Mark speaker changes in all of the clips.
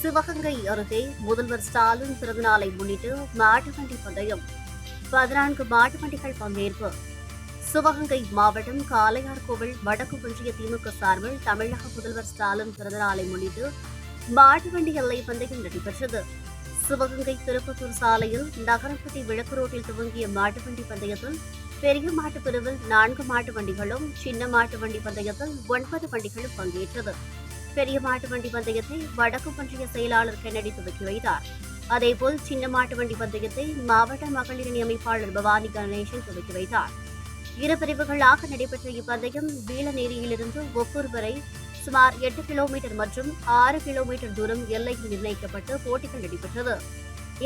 Speaker 1: சிவகங்கை அருகே முதல்வர் ஸ்டாலின் பிறந்தநாளை முன்னிட்டு மாட்டுவண்டி பந்தயம். பதினான்கு மாட்டுவண்டிகள் பங்கேற்பு. சிவகங்கை மாவட்டம் காளையார்கோவில் வடக்கு ஒன்றிய திமுக சார்பில் தமிழக முதல்வர் ஸ்டாலின் பிறந்தநாளை முன்னிட்டு மாட்டுவண்டி எல்லை பந்தயம் நடைபெற்றது. சிவகங்கை திருப்பத்தூர் சாலையில் நகரப்பட்டி விளக்கு ரோட்டில் துவங்கிய மாட்டுவண்டி பந்தயத்தில் பெரிய மாட்டு பிரிவில் நான்கு மாட்டு வண்டிகளும் சின்ன மாட்டு வண்டி பந்தயத்தில் ஒன்பது வண்டிகளும் பங்கேற்றது. பெரிய மாட்டு வண்டி பந்தயத்தை வடக்கு ஒன்றிய செயலாளர் கென்னடி துவக்கி வைத்தார். அதேபோல் சின்ன மாட்டு வண்டி பந்தயத்தை மாவட்ட மகளிர் அணி அமைப்பாளர் பவானி கணேசன் துவக்கி வைத்தார். இரு பிரிவுகளாக நடைபெற்ற இப்பந்தயம் வீலநேரியிலிருந்து ஒப்பூர் வரை சுமார் எட்டு கிலோமீட்டர் மற்றும் ஆறு கிலோமீட்டர் தூரம் எல்லையில் நிர்ணயிக்கப்பட்டு போட்டிகள் நடைபெற்றது.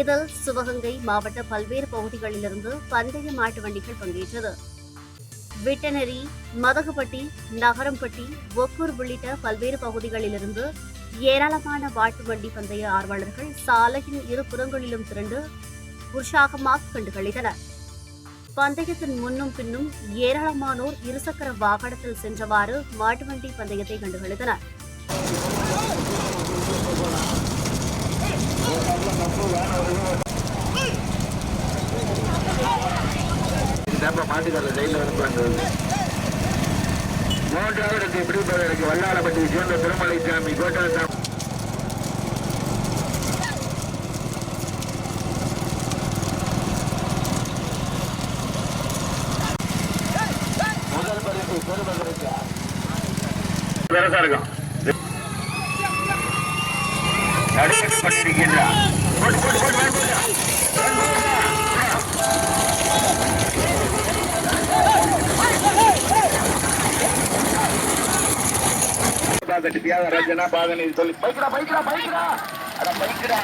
Speaker 1: இதில் சிவகங்கை மாவட்ட பல்வேறு பகுதிகளிலிருந்து பந்தய மாட்டு வண்டிகள் பங்கேற்றது. விட்டனரி மதகுபட்டி நகரம்பட்டி ஒக்கூர் உள்ளிட்ட பல்வேறு பகுதிகளிலிருந்து ஏராளமான மாட்டு வண்டி பந்தய ஆர்வலர்கள் சாலையின் இரு புறங்களிலும் திரண்டு உற்சாகமாக கண்டுகளித்தனர். பந்தயத்தின் முன்னும் பின்னும் ஏராளமானோர் இருசக்கர வாகனத்தில் சென்றவாறு மாட்டு வண்டி பந்தயத்தை கண்டுகளித்தனர்.
Speaker 2: இதாப்பா மாட்டுக்காரர் ஜெயிலில் மூன்றாவது எப்படி எனக்கு வல்லாளப்பட்டி சேர்ந்த திருமலை சாமி கோட்டாசாமி முதல் பெருசா இருக்கும் பண்ணிருக்கின்றார் பாக்கட்டு தியாகராஜனா பாகனி சொல்லி. பைக்கடா பைக்கடா பைக்கடா. அட பைக்கடா.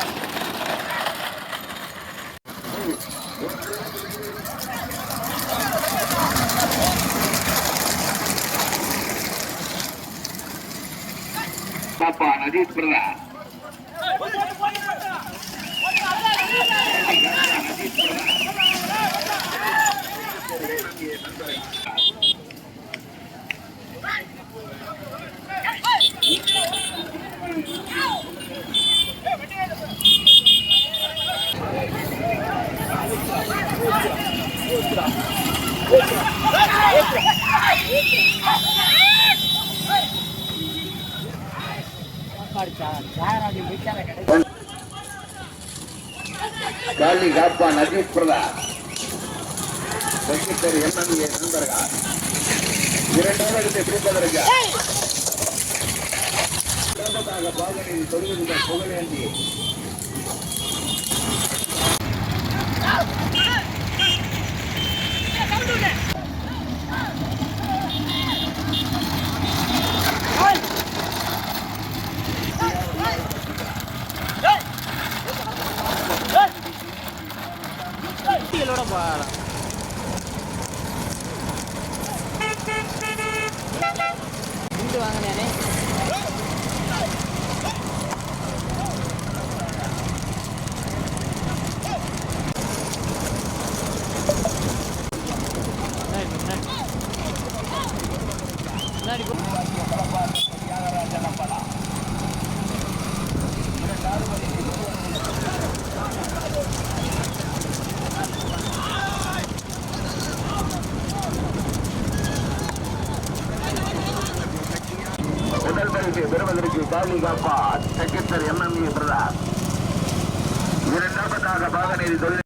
Speaker 2: பாப்பா நதீஷ் காலி காப்பா நஜீப் பிரதாப் செக்ரட்டரி எம்எல்ஏ நண்பர்கள்? இரண்டு வருடத்தை பிடிப்பதற்கு இரண்டாவதாக பாகனை தொழுகின்ற புகழேந்தி കുട്ടികളോടെ പാടാം എന്ത് വാങ്ങണേ பரிசு பெறுவதற்கு காலி காப்பா. செக்ரட்டரி எம்எம்ஏ பிரதா இரண்டாவதாக பாகனேரி தொழில்